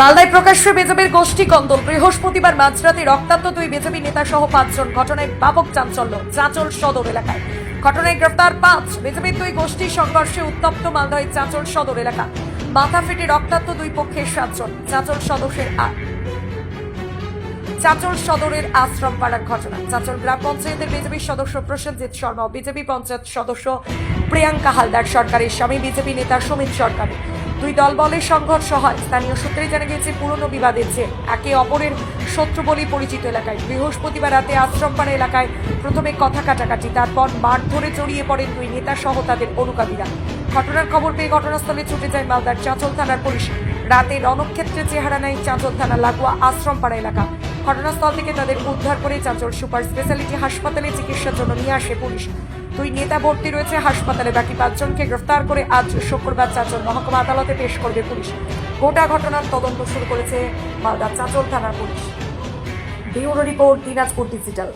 মালদায় প্রকাশ্যে বিজেপির গোষ্ঠী কন্দল। বৃহস্পতিবার মাঝরাতে রক্তাক্ত দুই বিজেপি নেতা সহ পাঁচজন। ঘটনায় ব্যাপক চাঞ্চল্য, চাঁচল সদর এলাকায়। ঘটনায় গ্রেফতার পাঁচ। বিজেপির দুই গোষ্ঠীর সংঘর্ষে উত্তপ্ত মালদহের চাঁচল সদর এলাকা। মাথা ফেটে রক্তাক্ত দুই পক্ষের সাতজন। চাঁচল সদস্যের আট চাচল সদরের আশ্রম পাড়ার ঘটনা। চাচল গ্রাম পঞ্চায়েতের বিজেপির সদস্য প্রসেনজিৎ শর্মা বিজেপি পঞ্চায়েত সদস্য প্রিয়াঙ্কা হালদার সরকারের স্বামী বিজেপি নেতা সমিত সরকার। দুই দলবলের সংঘর্ষ হয়। স্থানীয় সূত্রে জানা গিয়েছে, পুরনো বিবাদের যে একে অপরের শত্রু বলেই পরিচিত এলাকায়। বৃহস্পতিবার রাতে আশ্রমপাড়া এলাকায় প্রথমে কথা কাটাকাটি, তারপর মাঠ ধরে জড়িয়ে পড়েন দুই নেতা সহ তাদের অনুগামীরা। ঘটনার খবর পেয়ে ঘটনাস্থলে ছুটে যায় মালদার চাঁচল থানার পুলিশ। রাতে রণক্ষেত্রে চেহারা নেয় চাঁচল থানা লাগোয়া আশ্রমপাড়া এলাকা। ঘটনাস্থল থেকে তাদের উদ্ধার করে চাঁচল সুপার স্পেশালিটি হাসপাতালে চিকিৎসার জন্য নিয়ে আসে পুলিশ। দুই নেতা ভর্তি রয়েছে হাসপাতালে, বাকি পাঁচজনকে গ্রেফতার করে আজ শুক্রবার চাঁচল মহকুমা আদালতে পেশ করবে পুলিশ। গোটা ঘটনার তদন্ত শুরু করেছে মালদা চাঁচল থানার police. Bureau report Dinajpur digital.